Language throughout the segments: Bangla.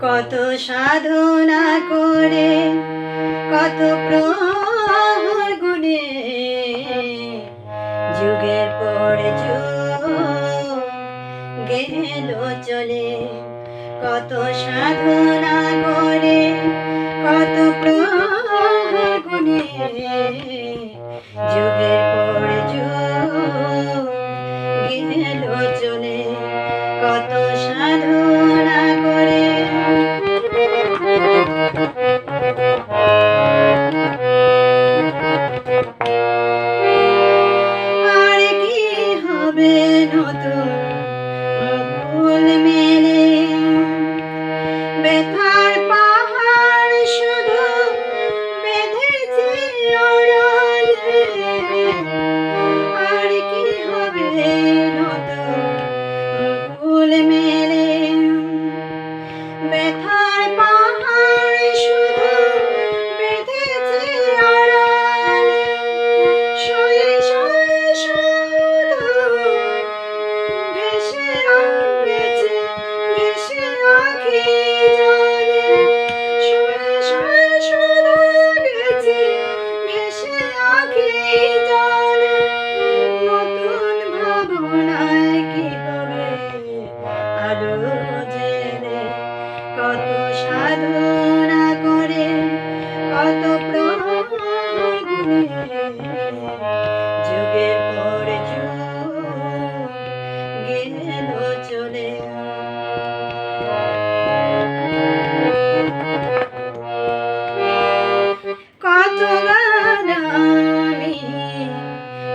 কত সাধনা করে, কত প্রহর গুণে। যুগের পর গেল চলে, কত সাধনা করে, কত প্রহর গুণে। যুগের পর যুগ গেল চলে। হবে নতুন মেলে। ব্যথার যুগের পর গেল চলে। কত গান আমি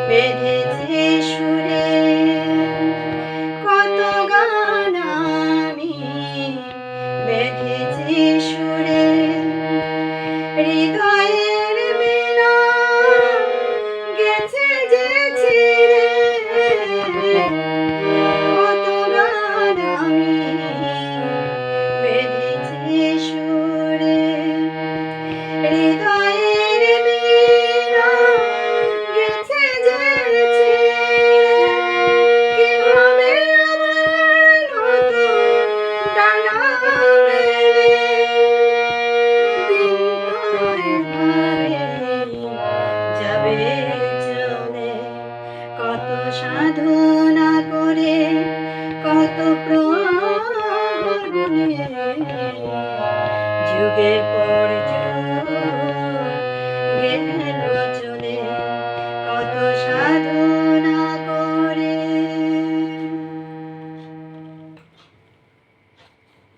বেঁধেছি সুরে। কত গান আমি বেঁধেছি সুরে। হৃদয়ের গুণে পর যুগ